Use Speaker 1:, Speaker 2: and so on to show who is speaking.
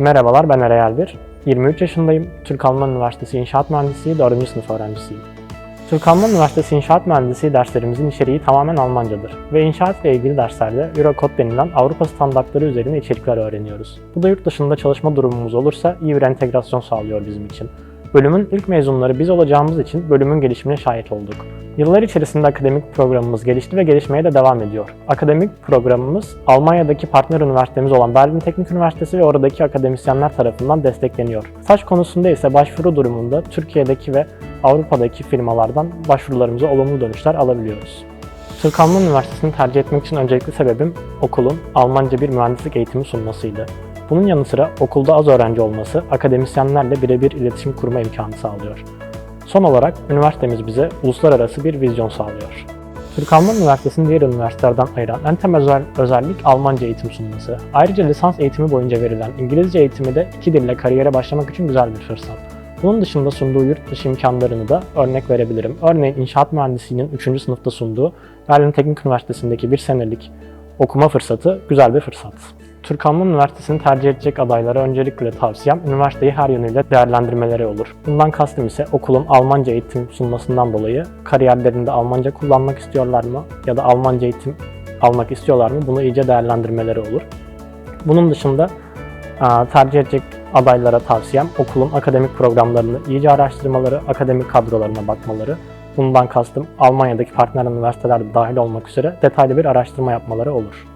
Speaker 1: Merhabalar ben Eray Bir. 23 yaşındayım. Türk Alman Üniversitesi İnşaat Mühendisliği 4. sınıf öğrencisiyim. Türk Alman Üniversitesi İnşaat Mühendisliği derslerimizin içeriği tamamen Almancadır ve inşaat ile ilgili derslerde Eurocode denilen Avrupa standartları üzerine içerikler öğreniyoruz. Bu da yurt dışında çalışma durumumuz olursa iyi bir entegrasyon sağlıyor bizim için. Bölümün ilk mezunları biz olacağımız için bölümün gelişimine şahit olduk. Yıllar içerisinde akademik programımız gelişti ve gelişmeye de devam ediyor. Akademik programımız Almanya'daki partner üniversitemiz olan Berlin Teknik Üniversitesi ve oradaki akademisyenler tarafından destekleniyor. Staj konusunda ise başvuru durumunda Türkiye'deki ve Avrupa'daki firmalardan başvurularımıza olumlu dönüşler alabiliyoruz. Türk Alman Üniversitesi'ni tercih etmek için öncelikli sebebim okulun Almanca bir mühendislik eğitimi sunmasıydı. Bunun yanı sıra okulda az öğrenci olması akademisyenlerle birebir iletişim kurma imkanı sağlıyor. Son olarak üniversitemiz bize uluslararası bir vizyon sağlıyor. Türk Alman Üniversitesi'ni diğer üniversitelerden ayıran en temel özel- özellik Almanca eğitim sunması. Ayrıca lisans eğitimi boyunca verilen İngilizce eğitimi de iki dille kariyere başlamak için güzel bir fırsat. Bunun dışında sunduğu yurt dışı imkanlarını da örnek verebilirim. Örneğin inşaat mühendisliğinin 3. sınıfta sunduğu Berlin Teknik Üniversitesi'ndeki bir senelik okuma fırsatı güzel bir fırsat. Türk Alman Üniversitesi'ni tercih edecek adaylara öncelikle tavsiyem üniversiteyi her yönüyle değerlendirmeleri olur. Bundan kastım ise okulun Almanca eğitim sunmasından dolayı kariyerlerinde Almanca kullanmak istiyorlar mı ya da Almanca eğitim almak istiyorlar mı bunu iyice değerlendirmeleri olur. Bunun dışında tercih edecek adaylara tavsiyem okulun akademik programlarını iyice araştırmaları, akademik kadrolarına bakmaları. Bundan kastım Almanya'daki partner üniversitelerde dahil olmak üzere detaylı bir araştırma yapmaları olur.